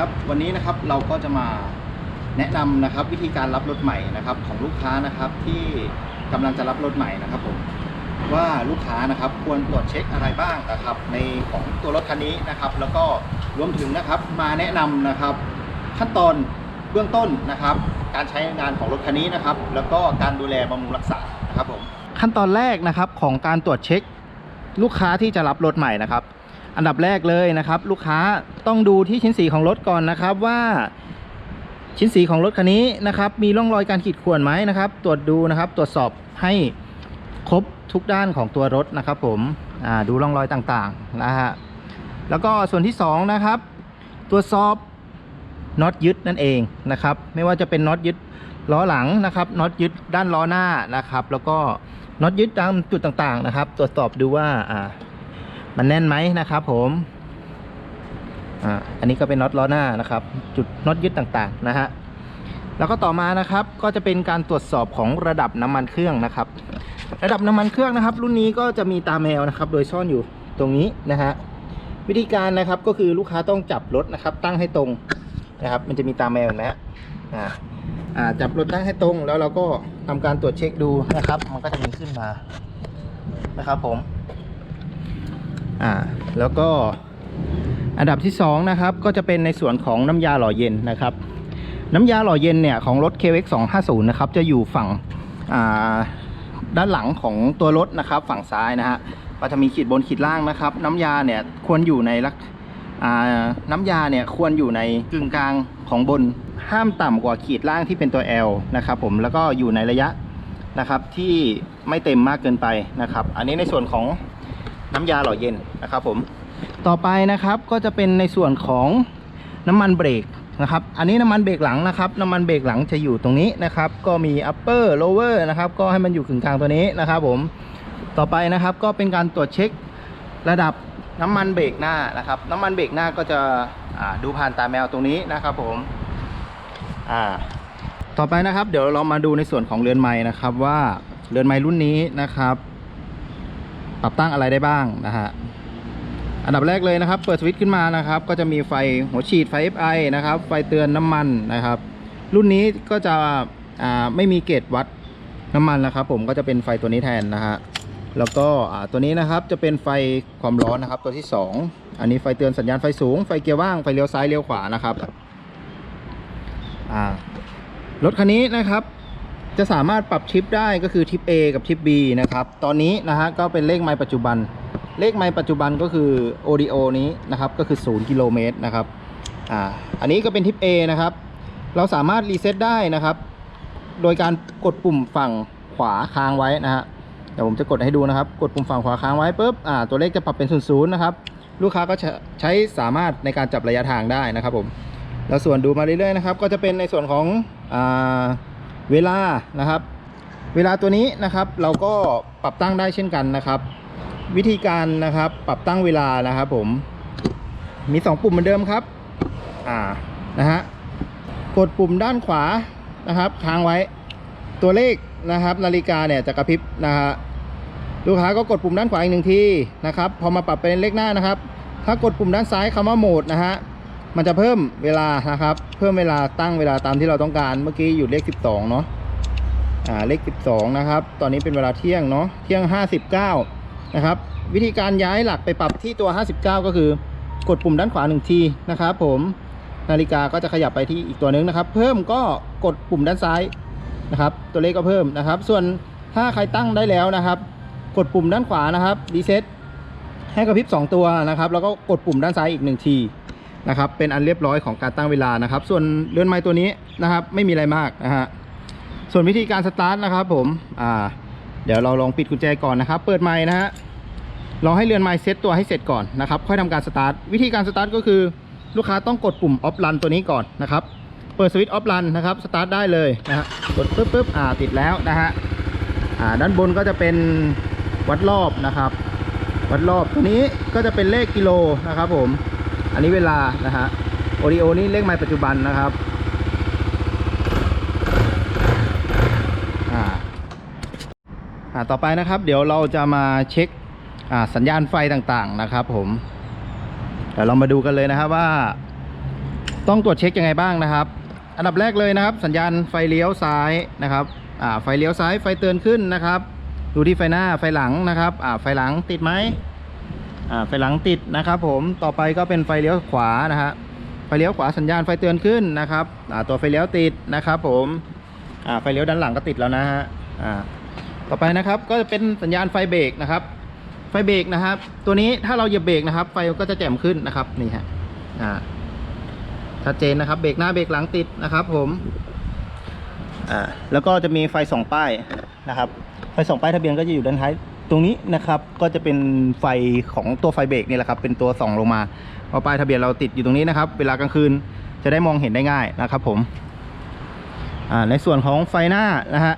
ครับวันนี้นะครับเราก็จะมาแนะนำนะครับวิธีการรับรถใหม่นะครับของลูกค้านะครับที่กำลังจะรับรถใหม่นะครับผมว่าลูกค้านะครับควรตรวจเช็คอะไรบ้างนะครับ ในของตัวรถคันนี้นะครับ แล้วก็รวมถึงนะครับมาแนะนำนะครับ ขั้นตอนเบื้องต้นนะครับ การใช้งานของรถคันนี้นะครับ แล้วก็การดูแลบำรุงรักษานะครับผมขั้นตอนแรกนะครับของการตรวจเช็ค ลูกค้าที่จะรับรถใหม่นะครับ อันดับแรกเลยนะครับ ลูกค้าต้องดูที่ชิ้นสีของรถก่อนนะครับว่า ชิ้นสีของรถคันนี้นะครับ มีร่องรอยการขีดข่วนไหมนะครับ ตรวจดูนะครับ ตรวจสอบให้ครบทุกด้านของตัวรถนะครับ ผมดูร่องรอยต่างๆนะฮะแล้วก็ส่วนที่สองนะครับตรวจสอบน็อตยึดนั่นเองนะครับ ไม่ว่าจะเป็นน็อตยึดล้อหลังนะครับน็อตยึดด้านล้อหน้านะครับ แล้วก็น็อตยึดตามจุดต่างๆนะครับ ตรวจสอบดูว่าอ่า มันแน่นไหมนะครับผมอ่าอันนี้ก็เป็นน็อตล้อหน้านะครับ จุดน็อตยึดต่างๆนะฮะแล้วก็ต่อมานะครับก็จะเป็นการตรวจสอบของระดับน้ำมันเครื่องนะครับ ระดับน้ำมันเครื่องนะครับ รุ่นนี้ก็จะมีตาแมวนะครับ โดยซ่อนอยู่ตรงนี้นะฮะวิธีการนะครับก็คือลูกค้าต้องจับรถนะครับ ตั้งให้ตรงนะครับ มันจะมีตาแมวนไหมฮะอ่าอ่าจับรถตั้งให้ตรง แล้วเราก็ทำการตรวจเช็คดูนะครับ มันก็จะมีขึ้นมานะครับผม อ่าแล้วก็อันดับที่สองนะครับก็จะเป็นในส่วนของน้ำยาหล่อเย็นนะครับ น้ำยาหล่อเย็นเนี่ยของรถ KX 250นะครับจะอยู่ฝั่งด้านหลังของตัวรถนะครับฝั่งซ้ายนะฮะก็จะมีขีดบนขีดล่างนะครับ น้ำยาเนี่ยควรอยู่ในลักน้ำยาเนี่ยควรอยู่ในกึ่งกลางของบนห้ามต่ำกว่าขีดล่างที่เป็นตัว L นะครับผมแล้วก็อยู่ในระยะนะครับที่ไม่เต็มมากเกินไปนะครับ อันนี้ในส่วนของ น้ำยาหล่อเย็นนะครับผมต่อไปนะครับก็จะเป็นในส่วนของน้ำมันเบรกนะครับอันนี้น้ำมันเบรกหลังนะครับน้ำมันเบรกหลังจะอยู่ตรงนี้นะครับ ก็มี upper lower นะครับก็ให้มันอยู่กึ่งกลางตัวนี้นะครับผมต่อไปนะครับก็เป็นการตรวจเช็คระดับน้ำมันเบรกหน้านะครับ น้ำมันเบรกหน้าก็จะดูผ่านตาแมวตรงนี้นะครับผมอ่าต่อไปนะครับ เดี๋ยวเรามาดูในส่วนของเรือนไม้นะครับว่าเรือนไม้รุ่นนี้นะครับ ปรับตั้งอะไรได้บ้างนะฮะอันดับแรกเลยนะครับ เปิดสวิตช์ขึ้นมานะครับ ก็จะมีไฟหัวฉีดไฟ FI นะครับ ไฟเตือนน้ำมันนะครับ รุ่นนี้ก็จะไม่มีเกจวัดน้ำมันนะครับ ผมก็จะเป็นไฟตัวนี้แทนนะฮะแล้วก็ตัวนี้นะครับจะเป็นไฟความร้อนนะครับ ตัวที่ 2 อันนี้ไฟเตือนสัญญาณไฟสูงไฟเกียร์ว่างไฟเลี้ยวซ้ายเลี้ยวขวานะครับอ่ารถคันนี้นะครับ จะสามารถปรับชิปได้ก็คือทิป A กับทิป B นะครับ ตอนนี้นะฮะก็เป็นเลขไมล์ปัจจุบัน เลขไมล์ปัจจุบันก็คือ ODO นี้นะครับก็คือ 0 กิโลเมตรนะครับ อ่า อันนี้ก็เป็นทิป A นะครับ เราสามารถรีเซ็ตได้นะครับ โดยการกดปุ่มฝั่งขวาค้างไว้นะฮะ เดี๋ยวผมจะกดให้ดูนะครับ กดปุ่มฝั่งขวาค้างไว้ปุ๊บ อ่า ตัวเลขจะปรับเป็นศูนย์นะครับ ลูกค้าก็ใช้สามารถในการจับระยะทางได้นะครับผม แล้วส่วนดูมาเรื่อยๆนะครับ ก็จะเป็นในส่วนของ อ่า เวลานะครับ เวลาตัวนี้นะครับ เราก็ปรับตั้งได้เช่นกันนะครับ วิธีการนะครับปรับตั้งเวลานะครับ ผม มี 2 ปุ่มเหมือนเดิมครับ อ่านะฮะกดปุ่มด้านขวานะครับค้างไว้ตัวเลขนะครับ นาฬิกาเนี่ยจะกระพริบนะฮะลูกค้าก็กดปุ่มด้านขวาอีกหนึ่งทีนะครับ พอมาปรับเป็นเลขหน้านะครับ ถ้ากดปุ่มด้านซ้ายคำว่าโหมดนะฮะ มันจะเพิ่มเวลานะครับ เพิ่มเวลาตั้งเวลาตามที่เราต้องการเมื่อกี้อยู่เลข 12 เนาะอ่าเลข 12 นะครับ ตอนนี้เป็นเวลาเที่ยงเนาะเที่ยง 59 นะครับ วิธีการย้ายหลักไปปรับที่ตัว 59 ก็คือกดปุ่มด้านขวา1ทีนะครับผมนาฬิกาก็จะขยับไปที่อีกตัวนึงนะครับ เพิ่มก็กดปุ่มด้านซ้ายนะครับ ตัวเลขก็เพิ่มนะครับ ส่วนถ้าใครตั้งได้แล้วนะครับ กดปุ่มด้านขวานะครับรีเซ็ตให้กระพริบ2ตัวนะครับ แล้วก็กดปุ่มด้านซ้ายอีก1ที นะครับ เป็นอันเรียบร้อยของการตั้งเวลานะครับ ส่วนเรือนไม้ตัวนี้นะครับ ไม่มีอะไรมากนะฮะ ส่วนวิธีการสตาร์ทนะครับ ผม อ่า เดี๋ยวเราลองปิดกุญแจก่อนนะครับ เปิดไม้นะฮะลองให้เรือนไม้เซตตัวให้เสร็จก่อนนะครับ ค่อยทำการสตาร์ท วิธีการสตาร์ทก็คือลูกค้าต้องกดปุ่มออฟรันตัวนี้ก่อนนะครับ เปิดสวิตช์ออฟรันนะครับ สตาร์ทได้เลยนะฮะ กดปึ๊บปึ๊บอ่า ติดแล้วนะฮะ อ่า ด้านบนก็จะเป็นวัดรอบนะครับ วัดรอบตัวนี้ก็จะเป็นเลขกิโลนะครับ ผม อันนี้เวลานะฮะโอริโอนี่เลขไม้ปัจจุบันนะครับอ่าอ่าต่อไปนะครับ เดี๋ยวเราจะมาเช็คอ่าสัญญาณไฟต่างๆนะครับ ผมเดี๋ยวเรามาดูกันเลยนะครับว่า ต้องตรวจเช็คยังไงบ้างนะครับ อันดับแรกเลยนะครับ สัญญาณไฟเลี้ยวซ้ายนะครับอ่าไฟเลี้ยวซ้ายไฟเตือนขึ้นนะครับ ดูที่ไฟหน้าไฟหลังนะครับอ่าไฟหลังติดไหม ไฟหลังติดนะครับผมต่อไปก็เป็นไฟเลี้ยวขวานะฮะไฟเลี้ยวขวาสัญญาณไฟเตือนขึ้นนะครับตัวไฟเลี้ยวติดนะครับผมไฟเลี้ยวด้านหลังก็ติดแล้วนะฮะต่อไปนะครับก็จะเป็นสัญญาณไฟเบรกนะครับไฟเบรกนะครับ ตัวนี้ถ้าเราเหยียบเบรกนะครับ ไฟก็จะแจ่มขึ้นนะครับนี่ฮะอ่าชัดเจนนะครับเบรกหน้าเบรกหลังติดนะครับ ผมอ่าแล้วก็จะมีไฟสองป้ายนะครับ ไฟสองป้ายทะเบียนก็จะอยู่ด้านท้าย ตรงนี้นะครับก็จะเป็นไฟของตัวไฟเบรกนี่แหละครับเป็นตัวส่องลงมาพราะป้ายทะเบียนเราติดอยู่ตรงนี้นะครับ เวลากลางคืนจะได้มองเห็นได้ง่ายนะครับผมในส่วนของไฟหน้านะฮะ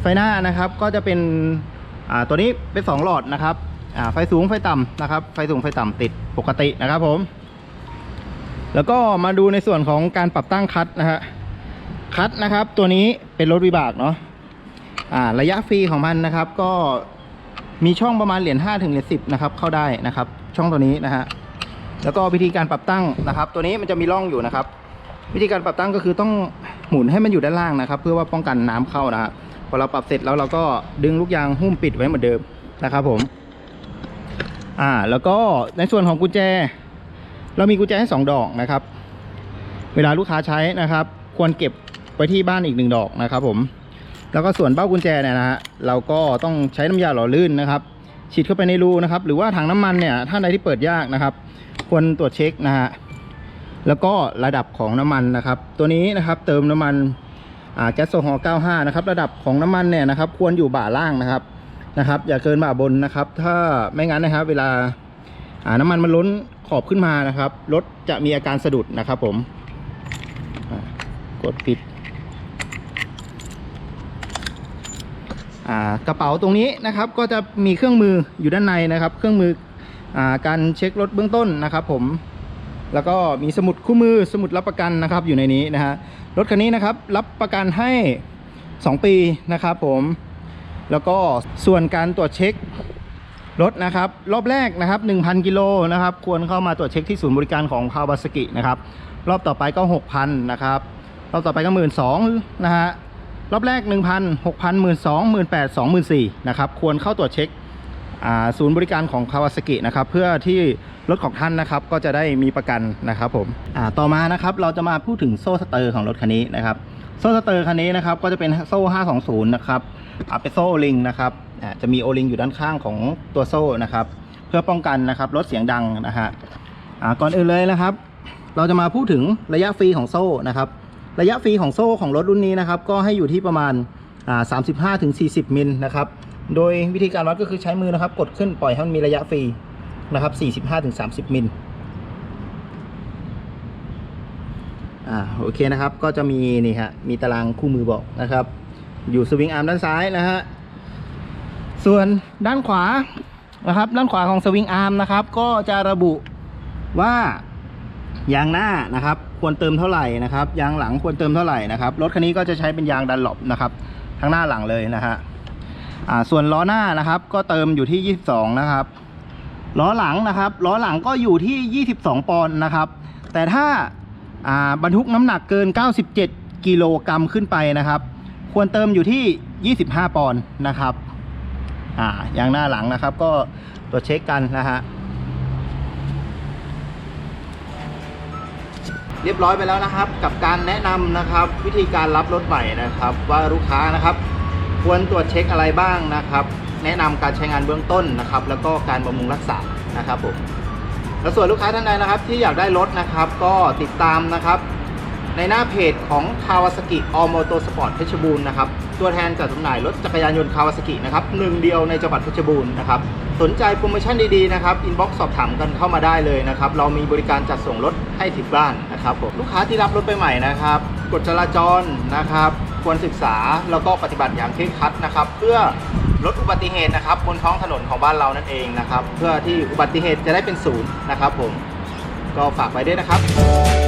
ไฟหน้านะครับก็จะเป็นอ่าตัวนี้เป็นสองหลอดนะครับอ่าไฟสูงไฟต่ำนะครับ ไฟสูงไฟต่ำติดปกตินะครับผม แล้วก็มาดูในส่วนของการปรับตั้งคัดนะฮะคัดนะครับ ตัวนี้เป็นรถวิบากเนาะ ระยะฟรีของมันนะครับ ก็มีช่องประมาณเหรียญ5ถึงเหรียญ10นะครับเข้าได้นะครับ ช่องตัวนี้นะฮะแล้วก็วิธีการปรับตั้งนะครับ ตัวนี้มันจะมีร่องอยู่นะครับ วิธีการปรับตั้งก็คือต้องหมุนให้มันอยู่ด้านล่างนะครับ เพื่อว่าป้องกันน้ำเข้านะฮะพอเราปรับเสร็จแล้วเราก็ดึงลูกยางหุ้มปิดไว้เหมือนเดิมนะครับผมอ่าแล้วก็ในส่วนของกุญแจ เรามีกุญแจให้สองดอกนะครับ เวลาลูกค้าใช้นะครับ ควรเก็บไว้ที่บ้านอีกหนึ่งดอกนะครับผม แล้วก็ส่วนเบ้ากุญแจเนี่ยนะฮะเราก็ต้องใช้น้ำยาหล่อลื่นนะครับ ฉีดเข้าไปในรูนะครับ หรือว่าถังน้ำมันเนี่ยท่าใดที่เปิดยากนะครับ ควรตรวจเช็คนะฮะแล้วก็ระดับของน้ำมันนะครับ ตัวนี้นะครับเติมน้ำมันอ่าแก๊สโซฮอล์95 นะครับ ระดับของน้ำมันเนี่ยนะครับ ควรอยู่บ่าล่างนะครับนะครับ อย่าเกินบ่าบนนะครับ ถ้าไม่งั้นนะครับ เวลาอ่าน้ำมันมันล้นขอบขึ้นมานะครับรถจะมีอาการสะดุดนะครับผมกดปิดอ่า กระเป๋าตรงนี้นะครับก็จะมีเครื่องมืออยู่ด้านในนะครับ เครื่องมืออการเช็ครถเบื้องต้นนะครับ ผมแล้วก็มีสมุดคู่มือสมุดรับประกันนะครับอยู่ในนี้นะฮะรถคันนี้นะครับรับประกันให้ 2 ปีนะครับผมแล้วก็ส่วนการตรวจเช็ครถนะครับรอบแรกนะครับ 1,000 กิโลนะครับควรเข้ามาตรวจเช็คที่ศูนย์บริการของคาวาสกินะครับรอบต่อไปก็ 6,000นะครับรอบต่อไปก็1 2 0 0 0นะฮะ รอบแรก 1,000 6,000 12,000 18,000 24,000นะครับควรเข้าตรวจเช็คศูนย์บริการของคาวาสกินะครับเพื่อที่รถของท่านนะครับก็จะได้มีประกันนะครับผมต่อมานะครับเราจะมาพูดถึงโซ่สเตอร์ของรถคันนี้นะครับโซ่สเตอร์คันนี้นะครับก็จะเป็นโซ่ 520 นะครับอ่าเป็นโซ่โอลิงนะครับจะมีโอลิงอยู่ด้านข้างของตัวโซ่นะครับเพื่อป้องกันนะครับลดเสียงดังนะฮะก่อนอื่นเลยนะครับ เราจะมาพูดถึงระยะฟรีของโซ่นะครับ ระยะฟรีของโซ่ของรถรุ่นนี้นะครับ ก็ให้อยู่ที่ประมาณอ่า35ถึง40มิลนะครับ โดยวิธีการวัดก็คือใช้มือนะครับ กดขึ้นปล่อยให้มันมีระยะฟรีนะครับ45ถึง30มิลอ่าโอเคนะครับ ก็จะมีนี่ฮะมีตารางคู่มือบอกนะครับ อยู่สวิงอาร์มด้านซ้ายนะฮะส่วนด้านขวานะครับด้านขวาของสวิงอาร์มนะครับ ก็จะระบุว่ายางหน้านะครับ ควรเติมเท่าไหร่นะครับยางหลังควรเติมเท่าไหร่นะครับรถคันนี้ก็จะใช้เป็นยางดันหลบนะครับทั้งหน้าหลังเลยนะฮะส่วนล้อหน้านะครับ ก็เติมอยู่ที่ 22 นะครับล้อหลังนะครับล้อหลังก็อยู่ที่ 22 ปอนด์นะครับ แต่ถ้าาบรรทุกน้ำหนักเกิน 97 กิโลกรัมขึ้นไปนะครับ ควรเติมอยู่ที่ 25 ปอนด์นะครับอ่ายางหน้าหลังนะครับ ก็ตรวจเช็คกันนะฮะ เรียบร้อยไปแล้วนะครับ กับการแนะนำนะครับ วิธีการรับรถใหม่นะครับ ว่าลูกค้านะครับ ควรตรวจเช็คอะไรบ้างนะครับ แนะนำการใช้งานเบื้องต้นนะครับ แล้วก็การบำรุงรักษานะครับผมแล้วส่วนลูกค้าท่านใดนะครับ ที่อยากได้รถนะครับ ก็ติดตามนะครับ ในหน้าเพจของ Kawasaki All Moto Sport เพชรบูรณ์นะครับ ตัวแทนจัดจำหน่ายรถจักรยานยนต์ Kawasaki นะครับหนึ่งเดียวในจังหวัดเพชรบูรณ์นะครับ สนใจโปรโมชั่นดีๆนะครับ อินบ็อกซ์สอบถามกันเข้ามาได้เลยนะครับ เรามีบริการจัดส่งรถให้ถึงบ้านนะครับผมลูกค้าที่รับรถไปใหม่นะครับกฎจราจรนะครับ ควรศึกษาแล้วก็ปฏิบัติอย่างเคร่งครัดนะครับ เพื่อลดอุบัติเหตุนะครับบนท้องถนนของบ้านเรานั่นเองนะครับ เพื่อที่อุบัติเหตุจะได้เป็นศูนย์นะครับผมก็ฝากไว้ด้วยนะครับ